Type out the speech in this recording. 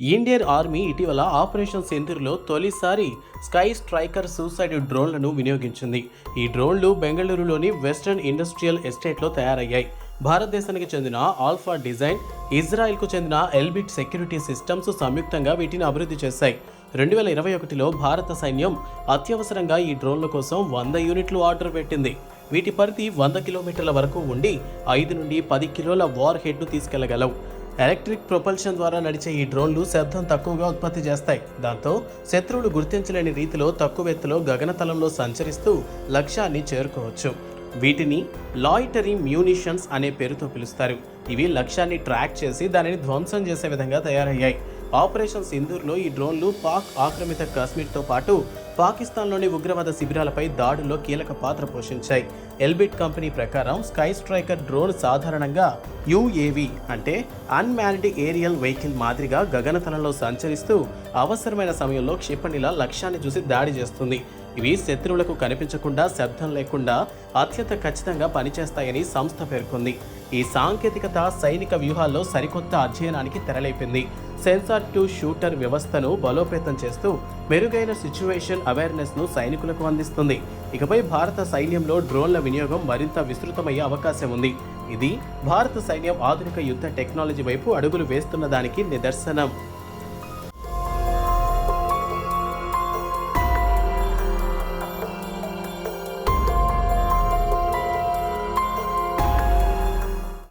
Indian army ఇటీవల operation సింధూర్లో తొలిసారి స్కై స్ట్రైకర్ సూసైడ్ డ్రోన్లను వినియోగించింది. ఈ డ్రోన్లు బెంగళూరులోని వెస్టర్న్ ఇండస్ట్రియల్ ఎస్టేట్లో తయారయ్యాయి. భారతదేశానికి చెందిన ఆల్ఫా డిజైన్ ఇజ్రాయెల్కు చెందిన ఎల్బిట్ సెక్యూరిటీ సిస్టమ్స్ సంయుక్తంగా వీటిని అభివృద్ధి చేశాయి. రెండు వేల ఇరవై ఒకటిలో భారత సైన్యం అత్యవసరంగా ఈ డ్రోన్ల కోసం వంద యూనిట్లు ఆర్డర్ పెట్టింది. వీటి పరిధి వంద కిలోమీటర్ల వరకు ఉండి ఐదు నుండి పది కిలోల వార్ హెడ్ను తీసుకెళ్ళగలవు. ఎలక్ట్రిక్ ప్రొపల్షన్ ద్వారా నడిచే ఈ డ్రోన్లు శబ్దం తక్కువగా ఉత్పత్తి చేస్తాయి. దాంతో శత్రువులు గుర్తించలేని రీతిలో తక్కువ ఎత్తులో గగనతలంలో సంచరిస్తూ లక్ష్యాన్ని చేరుకోవచ్చు. వీటిని లాయిటరీ మ్యూనిషన్స్ అనే పేరుతో పిలుస్తారు. ఇవి లక్ష్యాన్ని ట్రాక్ చేసి దానిని ధ్వంసం చేసే విధంగా తయారయ్యాయి. ఆపరేషన్ సింధూర్లో ఈ డ్రోన్లు పాక్ ఆక్రమిత కాశ్మీర్తో పాటు పాకిస్తాన్లోని ఉగ్రవాద శిబిరాలపై దాడుల్లో కీలక పాత్ర పోషించాయి. ఎల్బిట్ కంపెనీ ప్రకారం స్కై స్ట్రైకర్ డ్రోన్ సాధారణంగా యుఏవి అంటే అన్మ్యాన్డ్ ఏరియల్ వెహికల్ మాదిరిగా గగనతలంలో సంచరిస్తూ అవసరమైన సమయంలో క్షిపణిలా లక్ష్యాన్ని చూసి దాడి చేస్తుంది. ఇవి శత్రువులకు కనిపించకుండా శబ్దం లేకుండా అత్యంత ఖచ్చితంగా పనిచేస్తాయని సంస్థ పేర్కొంది. ఈ సాంకేతికత సైనిక వ్యూహాల్లో సరికొత్త అధ్యయనానికి తెరలేపింది. సెన్సార్ టు షూటర్ వ్యవస్థను బలోపేతం చేస్తూ మెరుగైన సిచ్యువేషన్ అవేర్నెస్ను సైనికులకు అందిస్తుంది. ఇకపై భారత సైన్యంలో డ్రోన్ల వినియోగం మరింత విస్తృతమయ్యే అవకాశం ఉంది. ఇది భారత సైన్యం ఆధునిక యుద్ధ టెక్నాలజీ వైపు అడుగులు వేస్తున్న దానికి నిదర్శనం.